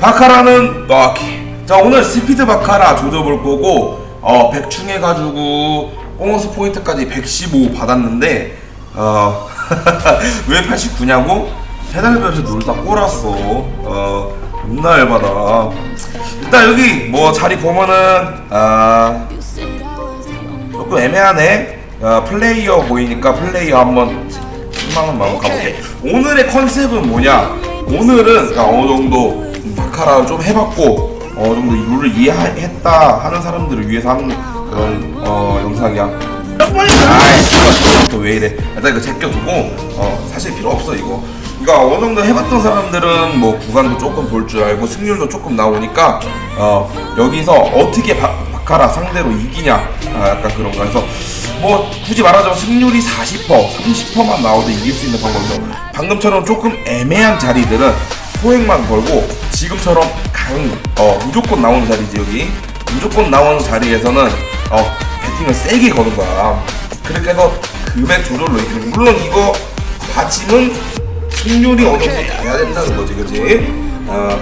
바카라는 오케이. 자 오늘 스피드 바카라 조져볼 거고 어 100충 해가지고 보너스 포인트까지 115 받았는데 어 왜 89냐고? 페달별에서 놀다 꼬랐어. 어 존나 열받아. 일단 여기 뭐 자리 보면은 아 조금 애매하네. 어, 플레이어 보이니까 플레이어 한번 10만원 마음 가볼게. 오늘의 컨셉은 뭐냐? 오늘은 그러니까 어느 정도 바카라를 좀 해봤고 어느 정도 이 룰을 이해했다 하는 사람들을 위해서 하는 그런 어, 영상이야. 아이씨 또왜 이래. 일단 이거 제껴두고 어, 사실 필요 없어 이거. 그러니까 어느 정도 해봤던 사람들은 뭐 구간도 조금 볼 줄 알고 승률도 조금 나오니까 어, 여기서 어떻게 바, 바카라 상대로 이기냐 아, 약간 그런 거. 해서 뭐 굳이 말하자면 승률이 40% 30%만 나와도 이길 수 있는 방법이죠. 방금처럼 조금 애매한 자리들은 소액만 걸고 지금처럼 강 어, 무조건 나오는 자리지 여기. 무조건 나오는 자리에서는 어, 배팅을 세게 거는 거야. 그렇게 해서 금액 조절로 이기는 물론 이거 받침은 승률이 어느 정도 돼야 된다는 거지 그지 어,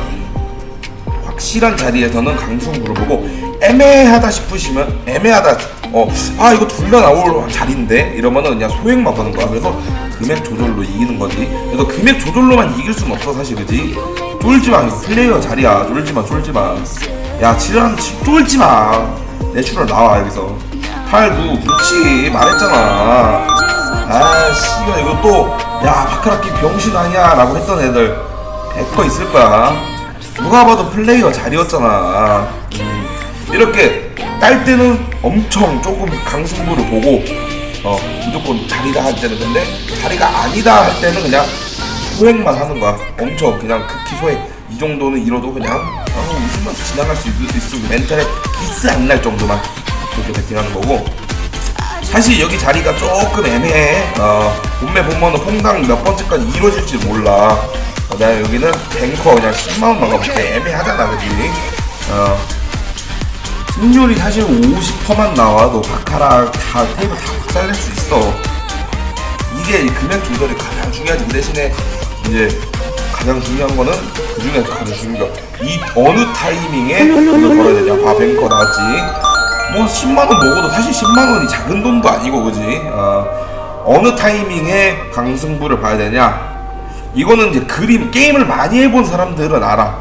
확실한 자리에서는 강승부를 보고 애매하다 싶으시면 애매하다 어 아 이거 둘다 나올 자리인데? 이러면은 그냥 소액만 거는 거야. 그래서 금액 조절로 이기는 거지. 그래서 금액 조절로만 이길 수는 없어 사실 그지? 쫄지 마. 이거 플레이어 자리야. 쫄지 마 쫄지 마야 치료하는 쫄지 마 내 추럴 나와 여기서. 8 9 그렇지. 말했잖아. 아 씨발 이거 또야 바카라키 병신 아니야 라고 했던 애들. 100% 있을 거야. 누가 봐도 플레이어 자리였잖아. 음, 이렇게 딸 때는 엄청 조금 강승부를 보고 어 무조건 자리다 할 때는 근데 자리가 아니다 할 때는 그냥 소액만 하는 거야 엄청 그냥 극히 소액 이 정도는 잃어도 그냥 어, 웃으면서 지나갈 수 있, 있으면 멘탈에 기스 안 날 정도만 그렇게 배팅하는 거고 사실 여기 자리가 조금 애매해. 어, 본매 보면은 퐁당 몇 번째까지 이루어질지 몰라. 어, 내가 여기는 뱅커 그냥 10만원 나가볼게. 애매하잖아, 그지? 어, 승률이 사실 50%만 나와도 바카라 다 테이블 다 박살낼 수 있어. 이게 이 금액 조절이 가장 중요하지. 그 대신에 이제 가장 중요한 거는 그 중에서 가장 중요한 거이 어느 타이밍에 돈을 벌어야 되냐. 봐, 뱅커 나왔지. 뭐 10만 원 먹어도 사실 10만 원이 작은 돈도 아니고 그지 어, 어느 타이밍에 강승부를 봐야 되냐 이거는 이제 그림 게임을 많이 해본 사람들은 알아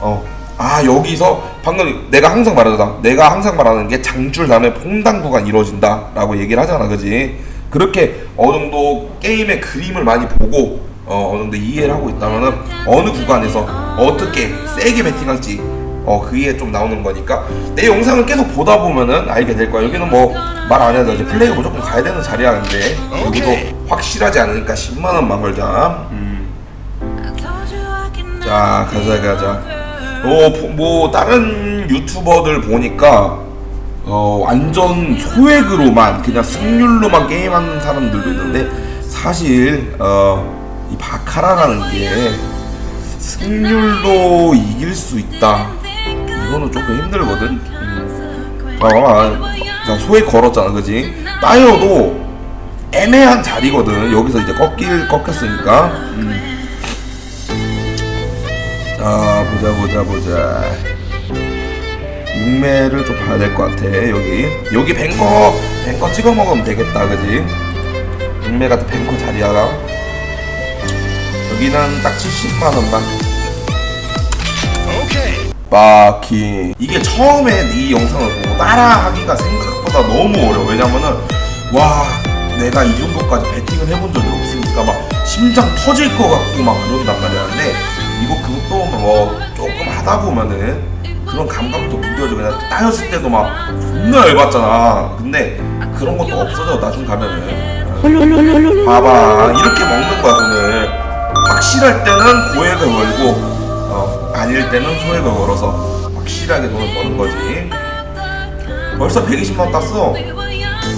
어 아 여기서 방금 내가 항상 말하잖아 내가 항상 말하는 게 장줄 다음에 퐁당구가 이루어진다 라고 얘기를 하잖아 그지? 그렇게 어느 정도 게임의 그림을 많이 보고 어, 어느 정도 이해를 하고 있다면은 어느 구간에서 어떻게 세게 배팅할지 어 그게 좀 나오는 거니까 내 영상을 계속 보다 보면은 알게 될 거야. 여기는 뭐 말 안 해도 이제 플레이가 무조건 가야 되는 자리야 근데. 여기도 확실하지 않으니까 10만 원만 걸자 음. 자 가자 가자 어 뭐 다른 유튜버들 보니까 어 완전 소액으로만 그냥 승률로만 게임하는 사람들도 있는데 사실 어 이 바카라라는 게 승률로 이길 수 있다 이거는 조금 힘들거든. 음. 자 소액 걸었잖아, 그지? 따여도 애매한 자리거든. 여기서 이제 꺾일 꺾였으니까. 음. 자 보자 보자 보자. 육매를 좀 봐야 될 것 같아. 여기 여기 뱅커 뱅커 찍어 먹으면 되겠다, 그지? 육매 같은 뱅커 자리야. 여기는 딱 70만 원만. 바킹 이게 처음에 이 영상을 보고 따라하기가 생각보다 너무 어려워 왜냐면은 와 내가 이 정도까지 배팅을 해본 적이 없으니까 막 심장 터질 것 같고 막 그런단 말이야 근데 이거 그것도 뭐 조금 하다 보면은 그런 감각도 무뎌져 그냥 따였을 때도 막 존나 열받잖아 근데 그런 것도 없어져 나중 가면은 봐봐 이렇게 먹는 거야 돈을 확실할 때는 고액을 걸고 어, 아닐 때는 소액을 걸어서 확실하게 돈을 버는 거지. 벌써 120만 원 땄어.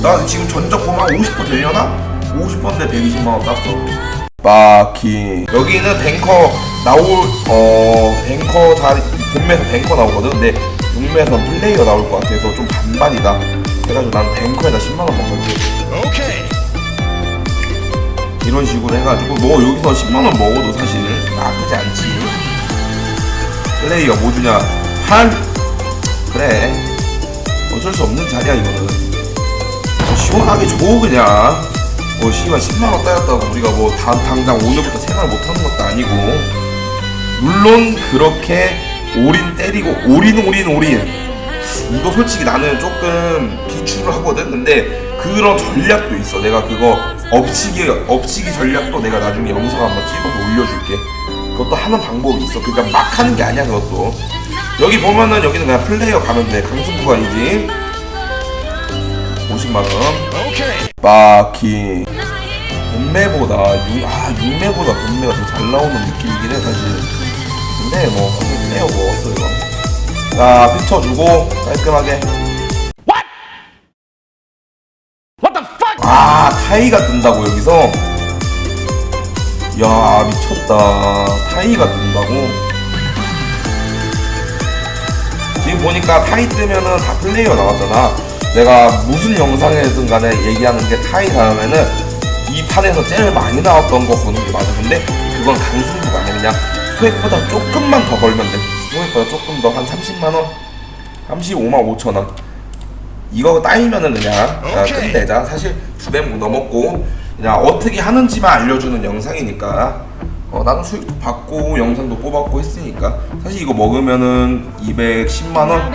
나 지금 전적 보면 50% 되려나? 50%인데 120만 원 땄어. 바키 여기는 뱅커 나올 어 뱅커 자리 본매에서 뱅커 나오거든. 근데 육매에서 플레이어 나올 것 같아서 좀 반반이다. 그래가지고 난 뱅커에다 10만 원만 걸게. 이런 식으로 해가지고 뭐 여기서 10만 원 먹어도 사실 나쁘지 않지. 플레이가 뭐 주냐 한 그래 어쩔 수 없는 자리야 이거는 어, 시원하게 줘 그냥 뭐 씨발 10만 원 따였다고 우리가 뭐 다, 당장 오늘부터 생활 못하는 것도 아니고. 물론 그렇게 올인 때리고 올인 올인 올인. 이거 솔직히 나는 조금 비추를 하거든. 근데 그런 전략도 있어. 내가 그거 엎치기 엎치기 전략도 내가 나중에 영상 한번 찍어서 올려줄게. 그것도 하는 방법이 있어. 그러니까 막 하는 게 아니야 그것도. 여기 보면은 여기는 그냥 플레이어 돼. 강승부가 아니지 50만원 마키 본매보다 육, 아 육매보다 본매가 더 잘 나오는 느낌이긴 해 사실. 근데 뭐 플레이어 먹었어 이거 자 비춰주고 깔끔하게. 아 타이가 뜬다고 여기서? 야 미쳤다. 타이가 뜬다고? 지금 보니까 타이 뜨면은 다 플레이어 나왔잖아 내가 무슨 영상에든 간에 얘기하는 게 타이 다음에는 이 판에서 제일 많이 나왔던 거 거는 게 맞아. 근데 그건 강승부가 아니야. 그냥 소액보다 조금만 더 걸면 돼. 소액보다 조금 더 한 30만원? 35만 5천원. 이거 따이면은 그냥 어, 끝내자. 사실 두배 넘었고 그냥 어떻게 하는지만 알려주는 영상이니까. 어, 나는 수익도 받고 영상도 뽑았고 했으니까. 사실 이거 먹으면은 210만 원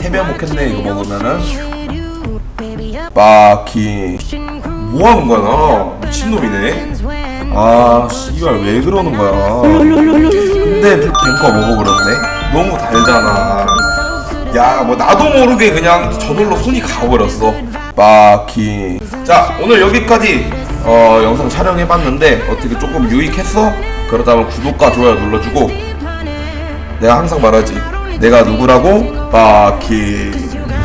세배 먹겠네 이거 먹으면은 바키 뭐 하는 거야 나 미친놈이네 아 씨발 왜 그러는 거야 근데 뱅커 먹어버렸네 너무 달잖아 야, 뭐 나도 모르게 그냥 저절로 손이 가버렸어. 바키. 자, 오늘 여기까지 어, 영상 촬영해봤는데 어떻게 조금 유익했어? 그렇다면 구독과 좋아요 눌러주고 내가 항상 말하지. 내가 누구라고? 바키.